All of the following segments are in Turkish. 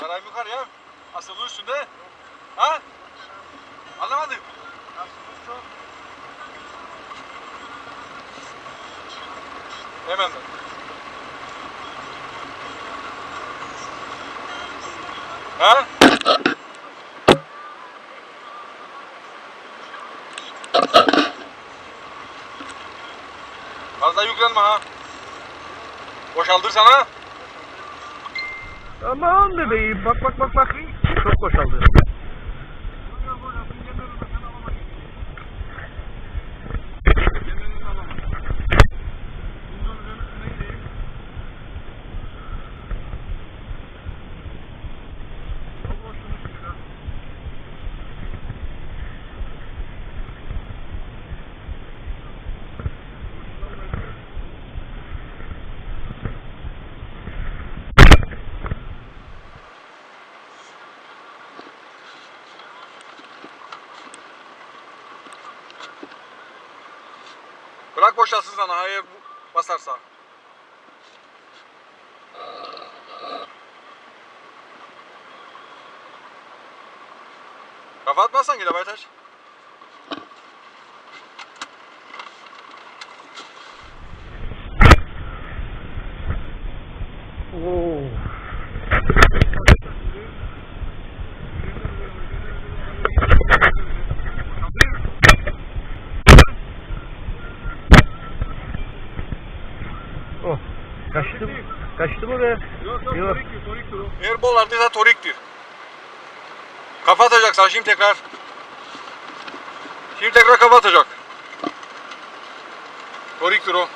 Saray yukarı ya. Asılı üstünde. Ha? Anlamadım. Hemen ben. Ha? Fazla yüklenme ha. Boşaldır sana. Aman bebeğim bak bak bak bak. Çok boşaldı. Bırak boşalsın sana. Hayır basarsa. Kafa atmazsan yine Baytaş. Kaçtı mı? Kaçtı mı be? Yok. Eğer bol artıysa toriktir. Kafa atacaksan şimdi tekrar. Şimdi tekrar kafa atacak. Toriktir o.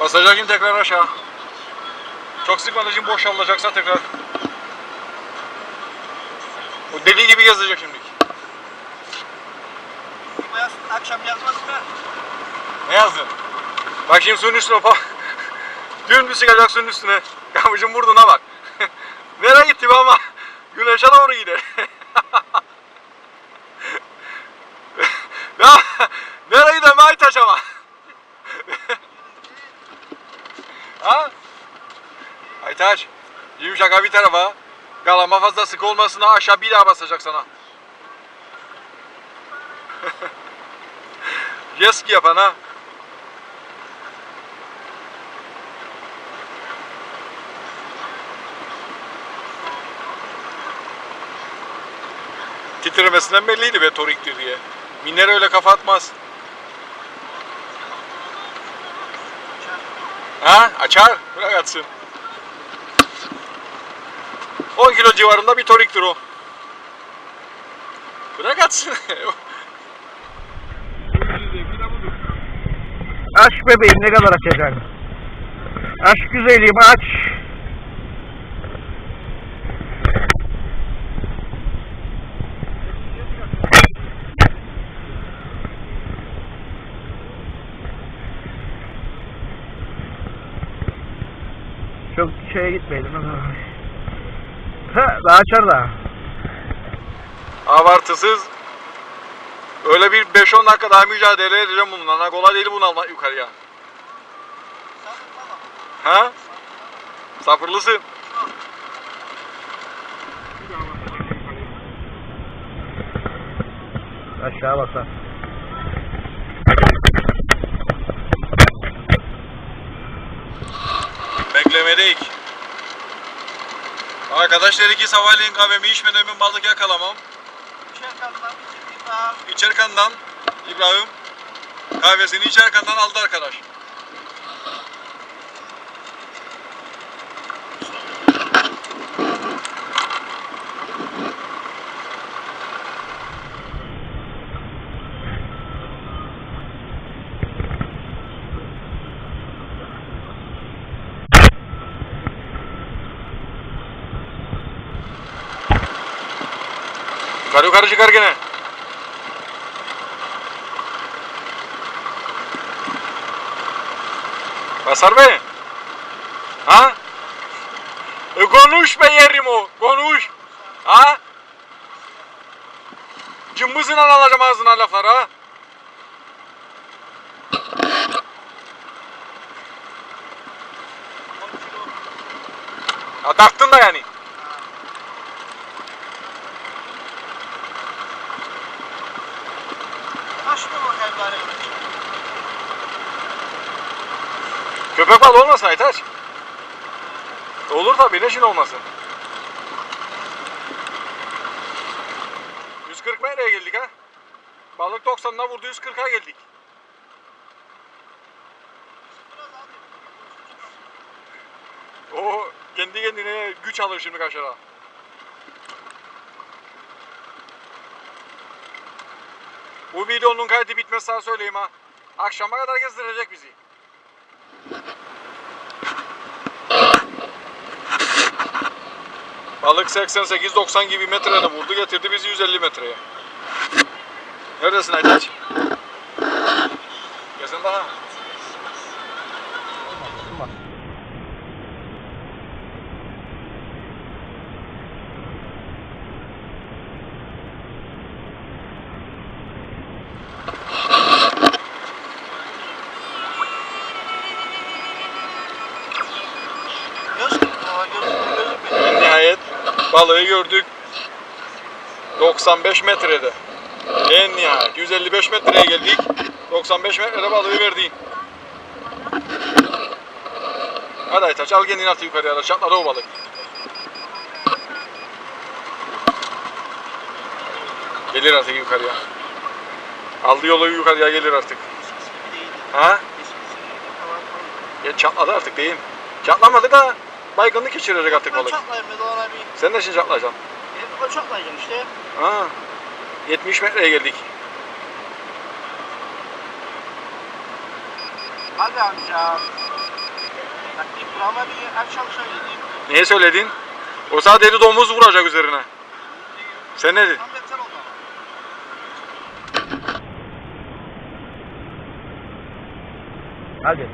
Basacak şimdi tekrar aşağı. Çok sıkmadı şimdi boşalacaksa tekrar. O deli gibi yazacak şimdi. Akşam yazmaz? Ne yazdın? Bak şimdi suyun üstüne bak. Dün bir sıkacak suyun üstüne. Kamışın burnuna bak. Nereye gitti be ama? Güneşe doğru gider. ya nereye gider Maytaş ama? ha? Aytaç, yumuşak bir tarafa. Galama fazla sık olmasına aşağı bir daha basacak sana. Yeski yapan ha. Titremesinden belliydi be torikti diye. Miner öyle kafa atmaz. Ha? Açar. Bırak atsın. 10 kilo civarında bir toriktir o. Bırak atsın. Aç bebeğim ne kadar açacaksın? Aç güzelim aç. Çok şeye gitmeyelim. Ha, daha açar da. Abartısız. Öyle bir 5-10 dakika daha mücadele edeceğim bununla. Kolay değil bunu almak yukarıya. Ha? Sabırlısın. Aşağı basar. Beklemedik. Arkadaş dedi ki sabahleyin kahvemi içmeden ben balık yakalamam. Şerkan'dan bir daha İçerkan'dan İbrahim kahvesini İçerkan'dan aldı arkadaş. Yukarı yukarı çıkar gene. Basar be. Ha? E konuş be yerim o. Konuş. Ha? Cımbızla alacağım ağzına lafları ha. Ya taktın da yani. Köpek balığı olmasın Aytaç. Olur tabii ne şimdi olmasın. 140 metreye geldik ha. Balık 90'dan vurdu 140'a geldik. O kendi kendine güç alır şimdi kaşara. Bu videonun kaydı bitmez sana söyleyeyim ha. Akşama kadar gezdirecek bizi. Balık 88-90 gibi metrede vurdu getirdi bizi 150 metreye. Neredesin Aytaç? Yazın daha. Balığı gördük. 95 metrede. En nihayet 155 metreye geldik. 95 metrede balığı verdik. Hadi Aytaç al kendini at yukarıya. Çatladı o balık. Gelir artık yukarıya. Aldı yolu yukarıya gelir artık. Ha? Ya çatladı artık değil mi? Çatlamadı da baygınlık geçirecek artık balık. çatlayayım dedi ona bir. Sen de şimdi çatlayacaksın. Hep o çatlayacağım işte. Ha. 70 metreye geldik. Hadi amca. Bak İbrahim'e bir akşam söyledim. Neye söyledin? O saat dedi domuz vuracak üzerine. Sen ne dedin? Tam yeter oldu ama. Hadi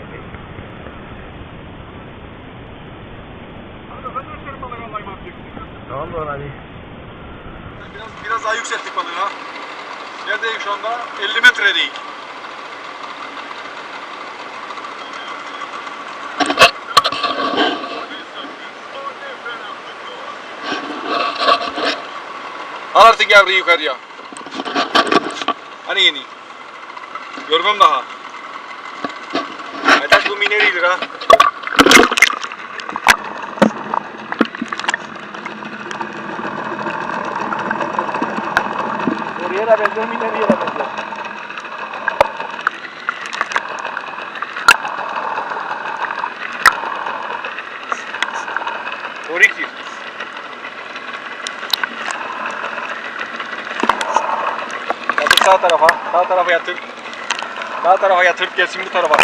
oldu ona bir? Biraz, biraz daha yükselttik balığı ha. Neredeyik şu anda? 50 metredeyiz. Al artık yavruyu yukarıya. Hani yeni? Görmem daha. Aytaş bu mineridir ha. Da benzer mi de benzer. Sağ tarafa. Sağ tarafa yatır. Sağ tarafa yatır. Gelsin bu tarafa.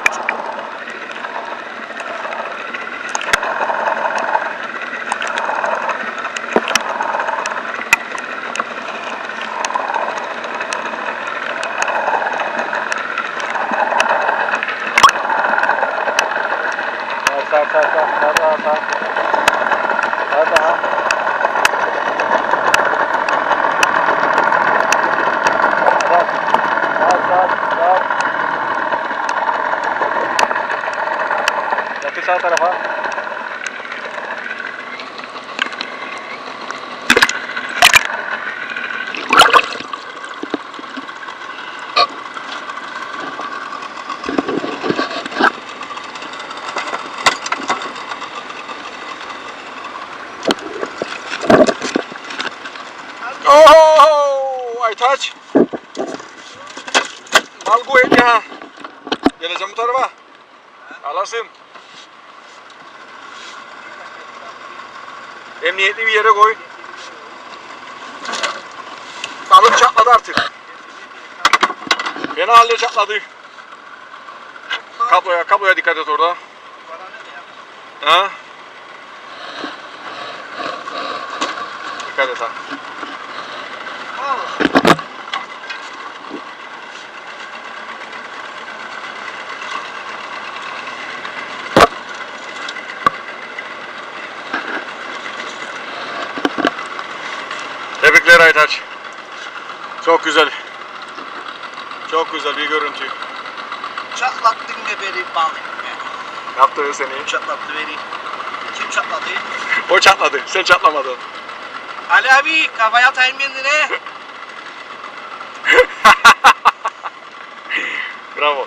Sağ sağ sağ sağ sağ sağ sağ. Sağ daha. Sağ sağ sağ sağ. Yatır sağ tarafa. Oh, Aytaç. Mal kuvvetli ha. Geleceğim bu tarafa. Alasın. Emniyetli bir yere koy. Balık çatladı artık. Fena halde çatladı. Kabloya, kabloya dikkat et orada. Ha? Dikkat et ha. Tebrikler Aytaç. Çok güzel. Çok güzel bir görüntü. Çatlattın be beni balık be. Yaptığı seni. Çatlattı beni. Kim çatladı? O çatladı. Sen çatlamadın. Ali abi kafaya atayım kendine. Bravo.